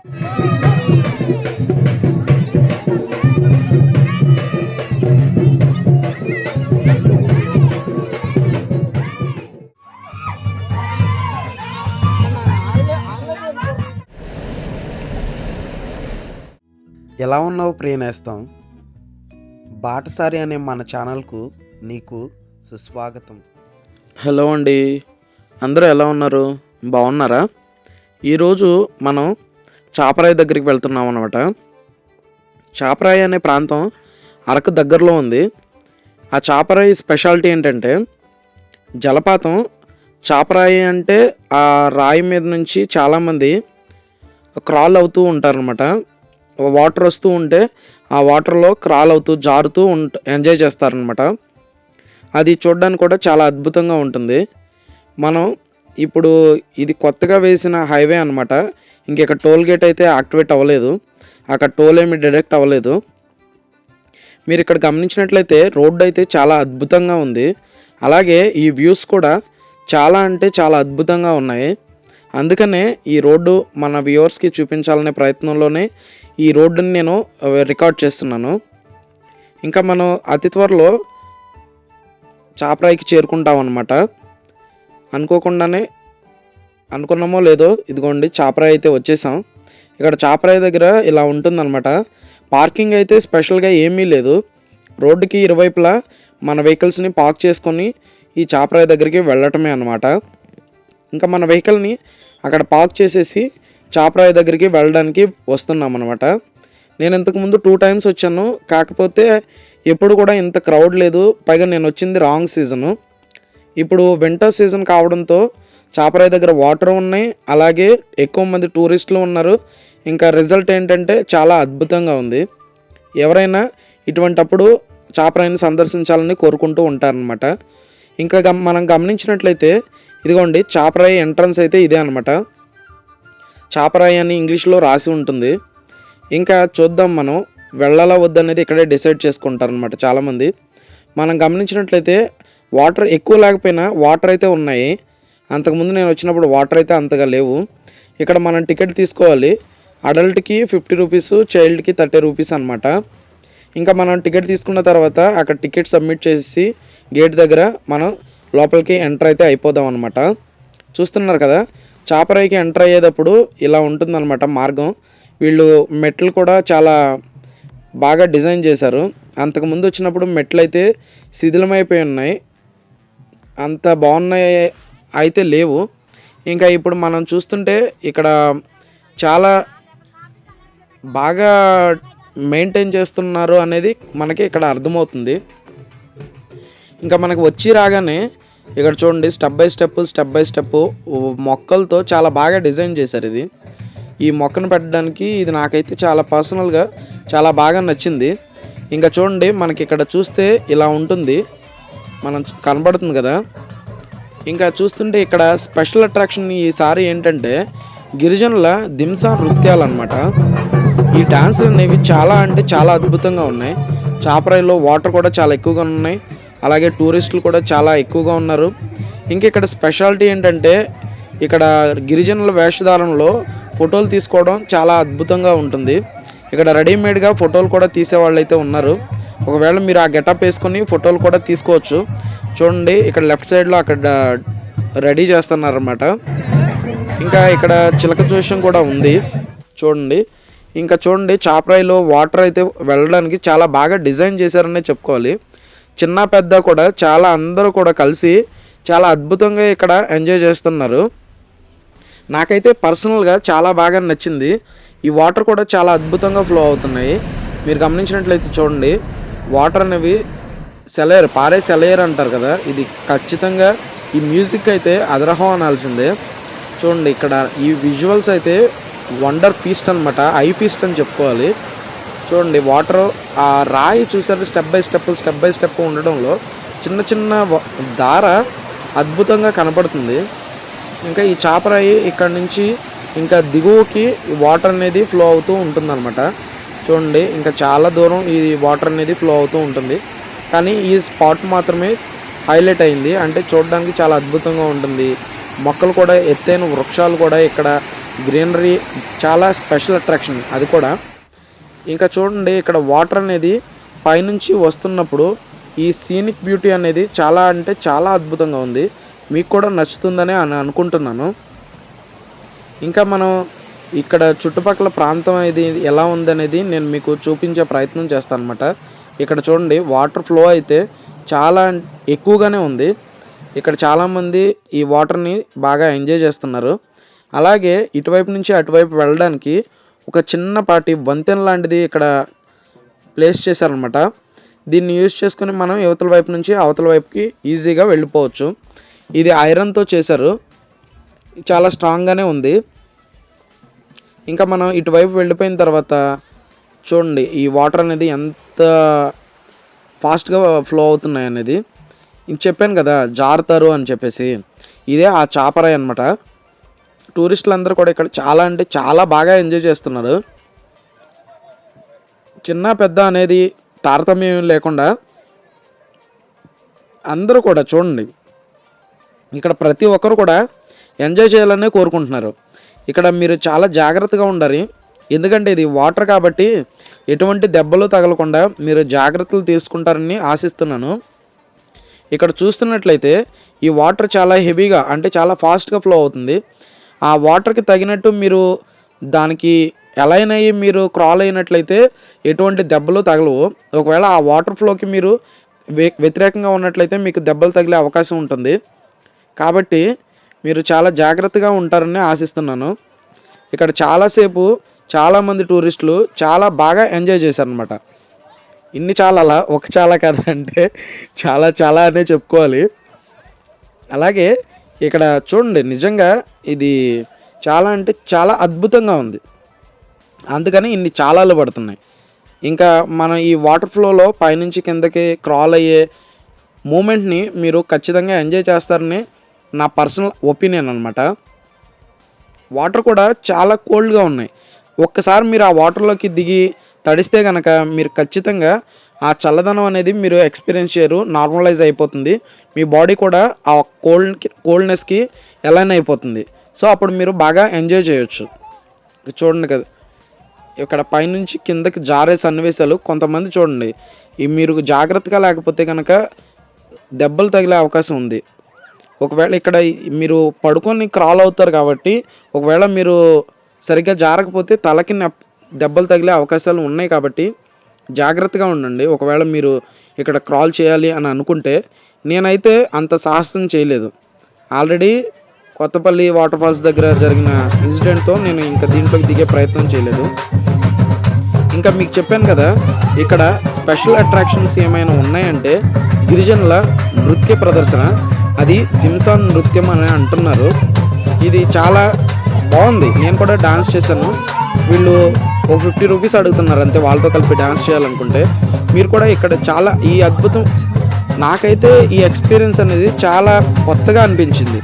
ఎలా ఉన్నావు ప్రియనేస్తం? బాటసారి అనే మన ఛానల్కు నీకు సుస్వాగతం. హలో అండి. అందరూ ఎలా ఉన్నారు? బాగున్నారా? ఈరోజు మనం చాపరాయి దగ్గరికి వెళ్తున్నాం అనమాట చాపరాయి అనే ప్రాంతం అరకు దగ్గరలో ఉంది. ఆ చాపరాయి స్పెషాలిటీ ఏంటంటే జలపాతం చాపరాయి అంటే ఆ రాయి మీద నుంచి చాలామంది క్రాల్ అవుతూ ఉంటారనమాట వాటర్ వస్తూ ఉంటే ఆ వాటర్లో క్రాల్ అవుతూ జారుతూ ఉంట ఎంజాయ్ చేస్తారనమాట అది చూడడానికి కూడా చాలా అద్భుతంగా ఉంటుంది. మనం ఇప్పుడు ఇది కొత్తగా వేసిన హైవే అనమాట ఇంకెక్కడ టోల్ గేట్ అయితే యాక్టివేట్ అవ్వలేదు. అక్కడ టోల్ ఏమి డిడక్ట్ అవ్వలేదు. మీరు ఇక్కడ గమనించినట్లయితే రోడ్డు అయితే చాలా అద్భుతంగా ఉంది. అలాగే ఈ వ్యూస్ కూడా చాలా అంటే చాలా అద్భుతంగా ఉన్నాయి. అందుకనే ఈ రోడ్డు మన వ్యూవర్స్కి చూపించాలనే ప్రయత్నంలోనే ఈ రోడ్డుని నేను రికార్డ్ చేస్తున్నాను. ఇంకా మనం అతి త్వరలో చాపరాయికి చేరుకుంటాం అనమాట అనుకోకుండానే అనుకున్నామో లేదో ఇదిగోండి చాపరాయి అయితే వచ్చేసాం. ఇక్కడ చాపరాయి దగ్గర ఇలా ఉంటుందన్నమాట. పార్కింగ్ అయితే స్పెషల్గా ఏమీ లేదు. రోడ్డుకి ఇరువైపులా మన వెహికల్స్ని పార్క్ చేసుకొని ఈ చాపరాయి దగ్గరికి వెళ్ళటమే అనమాట ఇంకా మన వెహికల్ని అక్కడ పార్క్ చేసేసి చాపరాయి దగ్గరికి వెళ్ళడానికి వస్తున్నాం అనమాట నేను ఇంతకుముందు టూ టైమ్స్ వచ్చాను. కాకపోతే ఎప్పుడు కూడా ఇంత క్రౌడ్ లేదు. పైగా నేను వచ్చింది రాంగ్ సీజను ఇప్పుడు వింటర్ సీజన్ కావడంతో చాపరాయి దగ్గర వాటర్ ఉన్నాయి. అలాగే ఎక్కువ మంది టూరిస్టులు ఉన్నారు. ఇంకా రిజల్ట్ ఏంటంటే చాలా అద్భుతంగా ఉంది. ఎవరైనా ఇటువంటప్పుడు చాపరాయిని సందర్శించాలని కోరుకుంటూ ఉంటారనమాట ఇంకా గమ్ మనం గమనించినట్లయితే ఇదిగోండి చాపరాయి ఎంట్రన్స్ అయితే ఇదే అనమాట చాపరాయి అని ఇంగ్లీష్లో రాసి ఉంటుంది. ఇంకా చూద్దాం మనం వెళ్ళాలా వద్దనేది ఇక్కడే డిసైడ్ చేసుకుంటారనమాట చాలామంది. మనం గమనించినట్లయితే వాటర్ ఎక్కువ లేకపోయినా వాటర్ అయితే ఉన్నాయి. అంతకుముందు నేను వచ్చినప్పుడు వాటర్ అయితే అంతగా లేవు. ఇక్కడ మనం టికెట్ తీసుకోవాలి. అడల్ట్కి ఫిఫ్టీ రూపీస్ చైల్డ్కి థర్టీ రూపీస్ అనమాట ఇంకా మనం టికెట్ తీసుకున్న తర్వాత అక్కడ టికెట్ సబ్మిట్ చేసి గేట్ దగ్గర మనం లోపలికి ఎంటర్ అయితే అయిపోదాం అనమాట చూస్తున్నారు కదా? చాపరాయికి ఎంటర్ అయ్యేటప్పుడు ఇలా ఉంటుందన్నమాట మార్గం. వీళ్ళు మెట్లు కూడా చాలా బాగా డిజైన్ చేశారు. అంతకుముందు వచ్చినప్పుడు మెట్లు అయితే శిథిలమైపోయి ఉన్నాయి. అంత బాగున్నాయి అయితే లేవు. ఇంకా ఇప్పుడు మనం చూస్తుంటే ఇక్కడ చాలా బాగా మెయింటైన్ చేస్తున్నారు అనేది మనకి ఇక్కడ అర్థమవుతుంది. ఇంకా మనకు వచ్చి రాగానే ఇక్కడ చూడండి step by step step by step మొక్కలతో చాలా బాగా డిజైన్ చేశారు ఇది. ఈ మొక్కను పెట్టడానికి ఇది నాకైతే చాలా పర్సనల్గా చాలా బాగా నచ్చింది. ఇంకా చూడండి మనకి ఇక్కడ చూస్తే ఇలా ఉంటుంది. మనం కనబడుతుంది కదా? ఇంకా చూస్తుంటే ఇక్కడ స్పెషల్ అట్రాక్షన్ ఈసారి ఏంటంటే గిరిజనుల దింసా నృత్యాలు అనమాట ఈ డాన్సులు అనేవి చాలా అంటే చాలా అద్భుతంగా ఉన్నాయి. చాపరాయిలో వాటర్ కూడా చాలా ఎక్కువగా ఉన్నాయి. అలాగే టూరిస్టులు కూడా చాలా ఎక్కువగా ఉన్నారు. ఇంక ఇక్కడ స్పెషాలిటీ ఏంటంటే ఇక్కడ గిరిజనుల వేషధారణలో ఫోటోలు తీసుకోవడం చాలా అద్భుతంగా ఉంటుంది. ఇక్కడ రెడీమేడ్గా ఫోటోలు కూడా తీసేవాళ్ళు అయితే ఉన్నారు. ఒకవేళ మీరు ఆ గెటప్ వేసుకొని ఫోటోలు కూడా తీసుకోవచ్చు. చూడండి ఇక్కడ లెఫ్ట్ సైడ్లో అక్కడ రెడీ చేస్తున్నారనమాట ఇంకా ఇక్కడ చిలక జోషం కూడా ఉంది. చూడండి ఇంకా చూడండి చాపరాయిలో వాటర్ అయితే వెళ్ళడానికి చాలా బాగా డిజైన్ చేశారనే చెప్పుకోవాలి. చిన్న పెద్ద కూడా చాలా అందరూ కూడా కలిసి చాలా అద్భుతంగా ఇక్కడ ఎంజాయ్ చేస్తున్నారు. నాకైతే పర్సనల్గా చాలా బాగా నచ్చింది. ఈ వాటర్ కూడా చాలా అద్భుతంగా ఫ్లో అవుతున్నాయి. మీరు గమనించినట్లయితే చూడండి వాటర్ అనేవి సెలయర్ పారే సెలయర్ అంటారు కదా. ఇది ఖచ్చితంగా ఈ మ్యూజిక్ అయితే అదరహం అనాల్సిందే. చూడండి ఇక్కడ ఈ విజువల్స్ అయితే వండర్ పీస్ట్ అనమాట ఐ పీస్ట్ అని చెప్పుకోవాలి. చూడండి వాటర్ ఆ రాయి చూసారు step by step step by step ఉండడంలో చిన్న చిన్న దార అద్భుతంగా కనపడుతుంది. ఇంకా ఈ చాపరాయి ఇక్కడ నుంచి ఇంకా దిగువకి వాటర్ అనేది ఫ్లో అవుతూ ఉంటుందన్నమాట. చూడండి ఇంకా చాలా దూరం ఈ వాటర్ అనేది ఫ్లో అవుతూ ఉంటుంది. కానీ ఈ స్పాట్ మాత్రమే హైలైట్ అయింది. అంటే చూడడానికి చాలా అద్భుతంగా ఉంటుంది. మొక్కలు కూడా ఎత్తైన వృక్షాలు కూడా ఇక్కడ గ్రీనరీ చాలా స్పెషల్ అట్రాక్షన్ అది కూడా. ఇంకా చూడండి ఇక్కడ వాటర్ అనేది పైనుంచి వస్తున్నప్పుడు ఈ సీనిక్ బ్యూటీ అనేది చాలా అంటే చాలా అద్భుతంగా ఉంది. మీకు కూడా నచ్చుతుందని అని అనుకుంటున్నాను. ఇంకా మనం ఇక్కడ చుట్టుపక్కల ప్రాంతం ఇది ఎలా ఉందనేది నేను మీకు చూపించే ప్రయత్నం చేస్తాను అనమాట ఇక్కడ చూడండి వాటర్ ఫ్లో అయితే చాలా ఎక్కువగానే ఉంది. ఇక్కడ చాలామంది ఈ వాటర్ని బాగా ఎంజాయ్ చేస్తున్నారు. అలాగే ఇటువైపు నుంచి అటువైపు వెళ్ళడానికి ఒక చిన్నపాటి వంతెన లాంటిది ఇక్కడ ప్లేస్ చేశారనమాట దీన్ని యూజ్ చేసుకుని మనం యువతల వైపు నుంచి అవతల వైపుకి ఈజీగా వెళ్ళిపోవచ్చు. ఇది ఐరన్తో చేశారు. చాలా స్ట్రాంగ్గానే ఉంది. ఇంకా మనం ఇటువైపు వెళ్ళిపోయిన తర్వాత చూడండి ఈ వాటర్ అనేది ఎంత ఫాస్ట్గా ఫ్లో అవుతున్నాయి అనేది. ఇంక చెప్పాను కదా జారుతారు అని చెప్పేసి. ఇదే ఆ చాపరాయి అనమాట టూరిస్టులు అందరూ కూడా ఇక్కడ చాలా అంటే చాలా బాగా ఎంజాయ్ చేస్తున్నారు. చిన్న పెద్ద అనేది తారతమ్యం లేకుండా అందరూ కూడా చూడండి. ఇక్కడ ప్రతి ఒక్కరు కూడా ఎంజాయ్ చేయాలనే కోరుకుంటున్నారు. ఇక్కడ మీరు చాలా జాగ్రత్తగా ఉండాలి. ఎందుకంటే ఇది వాటర్ కాబట్టి ఎటువంటి దెబ్బలు తగలకుండా మీరు జాగ్రత్తలు తీసుకుంటారని ఆశిస్తున్నాను. ఇక్కడ చూస్తున్నట్లయితే ఈ వాటర్ చాలా హెవీగా అంటే చాలా ఫాస్ట్గా ఫ్లో అవుతుంది. ఆ వాటర్కి తగినట్టు మీరు దానికి ఎలా అయ్యి మీరు క్రాల్ అయినట్లయితే ఎటువంటి దెబ్బలు తగలవు. ఒకవేళ ఆ వాటర్ ఫ్లోకి మీరు వ్యతిరేకంగా ఉన్నట్లయితే మీకు దెబ్బలు తగిలే అవకాశం ఉంటుంది. కాబట్టి మీరు చాలా జాగ్రత్తగా ఉంటారని ఆశిస్తున్నాను. ఇక్కడ చాలాసేపు చాలామంది టూరిస్టులు చాలా బాగా ఎంజాయ్ చేశారనమాట ఇన్ని చాలాలా? ఒక చాలా కదా అంటే చాలా చాలా అనే చెప్పుకోవాలి. అలాగే ఇక్కడ చూడండి నిజంగా ఇది చాలా అంటే చాలా అద్భుతంగా ఉంది. అందుకని ఇన్ని చాలాలు పడుతున్నాయి. ఇంకా మనం ఈ వాటర్ ఫ్లోలో పైనుంచి కిందకి క్రాల్ అయ్యే మూమెంట్ని మీరు ఖచ్చితంగా ఎంజాయ్ చేస్తారని నా పర్సనల్ ఒపీనియన్ అనమాట వాటర్ కూడా చాలా కోల్డ్గా ఉన్నాయి. ఒక్కసారి మీరు ఆ వాటర్లోకి దిగి తడిస్తే కనుక మీరు ఖచ్చితంగా ఆ చల్లదనం అనేది మీరు ఎక్స్పీరియన్స్ చేయరు నార్మలైజ్ అయిపోతుంది. మీ బాడీ కూడా ఆ కోల్డ్ కోల్డ్నెస్కి ఎలైన్ అయిపోతుంది. సో అప్పుడు మీరు బాగా ఎంజాయ్ చేయొచ్చు. చూడండి కదా. ఇక్కడ పైనుంచి కిందకి జారే సన్నివేశాలు కొంతమంది చూడండి. ఈ మీరు జాగ్రత్తగా లేకపోతే కనుక దెబ్బలు తగిలే అవకాశం ఉంది. ఒకవేళ ఇక్కడ మీరు పడుకొని క్రాల్ అవుతారు కాబట్టి ఒకవేళ మీరు సరిగ్గా జారకపోతే తలకి దెబ్బలు తగిలే అవకాశాలు ఉన్నాయి కాబట్టి జాగ్రత్తగా ఉండండి. ఒకవేళ మీరు ఇక్కడ క్రాల్ చేయాలి అని అనుకుంటే నేనైతే అంత సాహసం చేయలేదు. ఆల్రెడీ కొత్తపల్లి వాటర్ ఫాల్స్ దగ్గర జరిగిన ఇన్సిడెంట్తో నేను ఇంకా దీంట్లోకి దిగే ప్రయత్నం చేయలేదు. ఇంకా మీకు చెప్పాను కదా ఇక్కడ స్పెషల్ అట్రాక్షన్స్ ఏమైనా ఉన్నాయంటే గిరిజనుల నృత్య ప్రదర్శన అది దింసాన్ నృత్యం అని అంటున్నారు. ఇది చాలా బాగుంది. నేను కూడా డాన్స్ చేశాను. వీళ్ళు ఓ ఫిఫ్టీ రూపీస్ అడుగుతున్నారు అంతే వాళ్ళతో కలిపి డాన్స్ చేయాలనుకుంటే. మీరు కూడా ఇక్కడ చాలా ఈ అద్భుతం నాకైతే ఈ ఎక్స్పీరియన్స్ అనేది చాలా కొత్తగా అనిపించింది.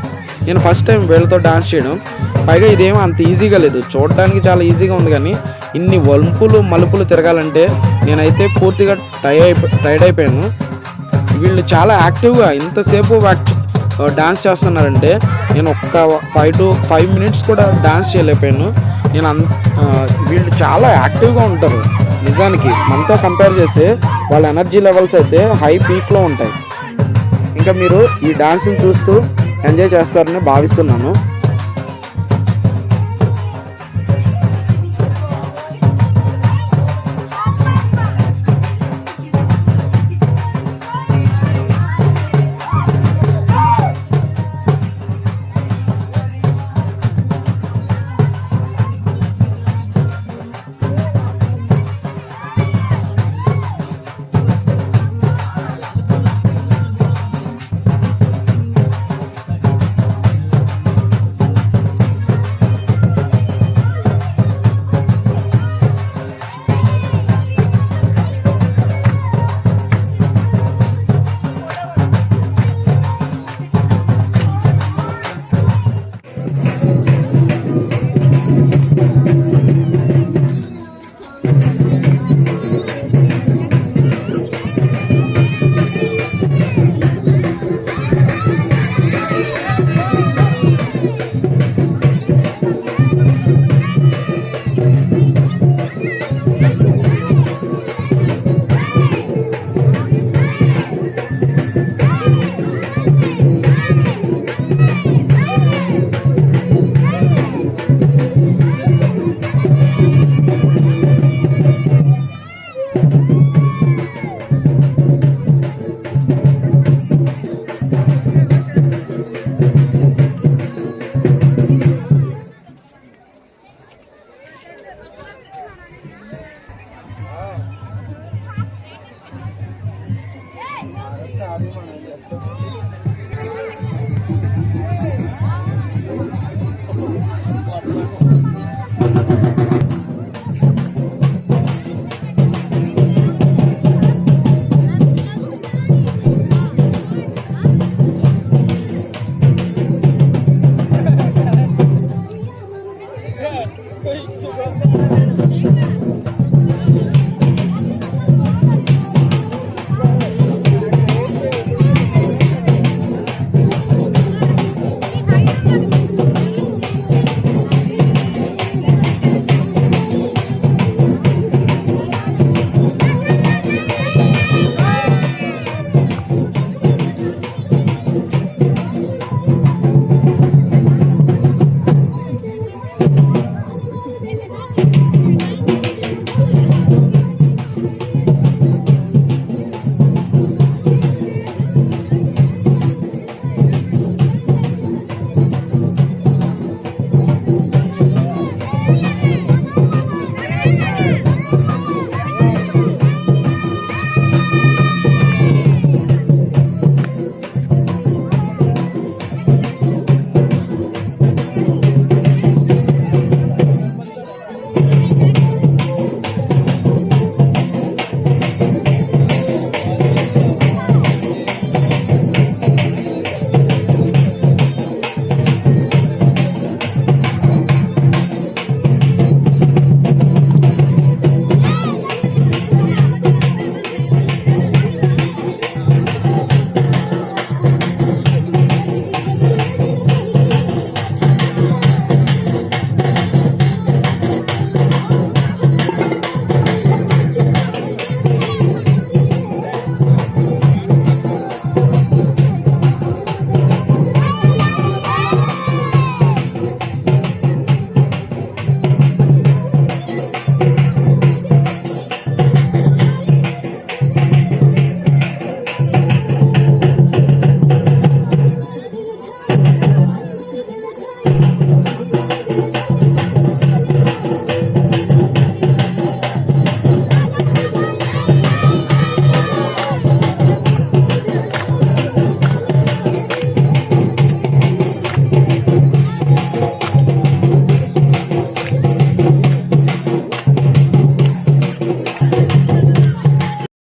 నేను ఫస్ట్ టైం వీళ్ళతో డాన్స్ చేయడం. పైగా ఇదేమో అంత ఈజీగా లేదు. చూడడానికి చాలా ఈజీగా ఉంది కానీ ఇన్ని వంపులు మలుపులు తిరగాలంటే నేనైతే పూర్తిగా టై అయిపో టైర్డ్ అయిపోయాను. వీళ్ళు చాలా యాక్టివ్గా ఇంతసేపు డాన్స్ చేస్తున్నారంటే నేను ఒక్క ఫైవ్ టు ఫైవ్ మినిట్స్ కూడా డాన్స్ చేయలేకపోయాను. నేను అంత వీళ్ళు చాలా యాక్టివ్గా ఉంటారు. నిజానికి మనతో కంపేర్ చేస్తే వాళ్ళ ఎనర్జీ లెవెల్స్ అయితే హై పీక్లో ఉంటాయి. ఇంకా మీరు ఈ డాన్స్ని చూస్తూ ఎంజాయ్ చేస్తారని భావిస్తున్నాను.